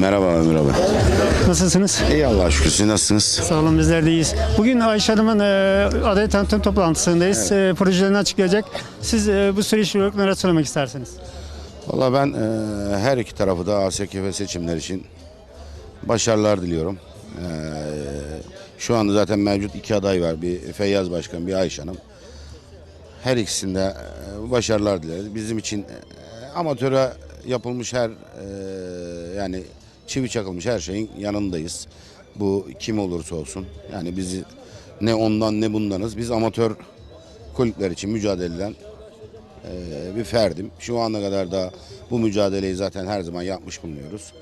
Merhaba Ömür abi. Nasılsınız? İyi Allah'a şükür. Siz nasılsınız? Sağ olun bizler de iyiyiz. Bugün Ayşe Hanım'ın e, aday tanıtım toplantısındayız. E, projelerini açıklayacak. Siz e, bu süreç olarak neler söylemek istersiniz? Valla ben e, her iki tarafı da ASKF seçimler için başarılar diliyorum. E, şu anda zaten mevcut iki aday var. Bir Feyyaz Başkan, bir Ayşe Hanım. Her ikisinde e, başarılar dileriz. Bizim için e, amatöre yapılmış her e, yani çivi çakılmış her şeyin yanındayız. Bu kim olursa olsun. Yani bizi ne ondan ne bundanız. Biz amatör kulüpler için mücadele eden e, bir ferdim. Şu ana kadar da bu mücadeleyi zaten her zaman yapmış bulunuyoruz.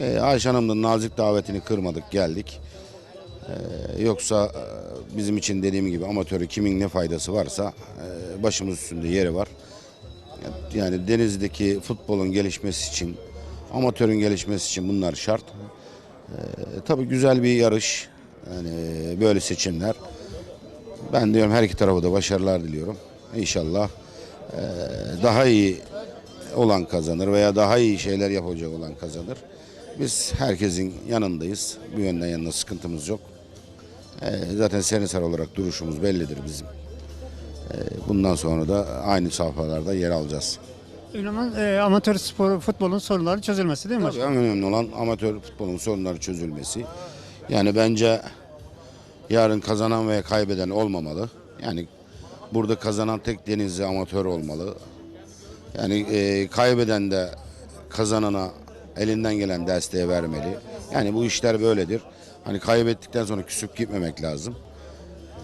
E, Ayşe Hanım'ın nazik davetini kırmadık geldik. E, yoksa bizim için dediğim gibi amatörü kimin ne faydası varsa başımız üstünde yeri var. Yani Denizli'deki futbolun gelişmesi için, amatörün gelişmesi için bunlar şart. E, tabii güzel bir yarış. Yani böyle seçimler. Ben diyorum her iki tarafa da başarılar diliyorum. İnşallah e, daha iyi olan kazanır veya daha iyi şeyler yapacak olan kazanır. Biz herkesin yanındayız. Bu yönden yanında sıkıntımız yok. E, zaten Senisar olarak duruşumuz bellidir bizim. E, bundan sonra da aynı safhalarda yer alacağız. Önemli olan, e, amatör spor, futbolun sorunları çözülmesi değil mi? Tabii en önemli olan amatör futbolun sorunları çözülmesi. Yani bence yarın kazanan veya kaybeden olmamalı. Yani burada kazanan tek denizli amatör olmalı. Yani e, kaybeden de kazanana elinden gelen desteği vermeli. Yani bu işler böyledir. Hani kaybettikten sonra küsüp gitmemek lazım.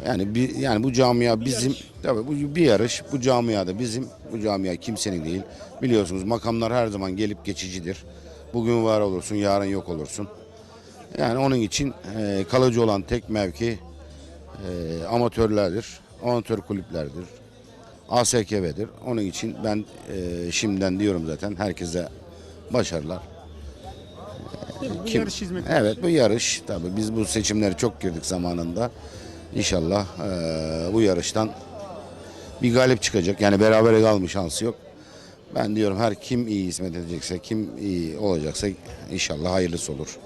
Yani bir, yani bu camia bizim tabii bu bir yarış. Bu camiada bizim. Bu camia kimsenin değil. Biliyorsunuz makamlar her zaman gelip geçicidir. Bugün var olursun, yarın yok olursun. Yani onun için e, kalıcı olan tek mevki e, amatörlerdir. Amatör kulüplerdir. ASKB'dir. Onun için ben e, şimdiden diyorum zaten herkese başarılar. Bu Kim- yarış hizmeti. Evet bu yarış tabii biz bu seçimleri çok girdik zamanında. İnşallah eee, bu yarıştan bir galip çıkacak. Yani berabere kalma şansı yok. Ben diyorum her kim iyi hizmet edecekse, kim iyi olacaksa inşallah hayırlısı olur.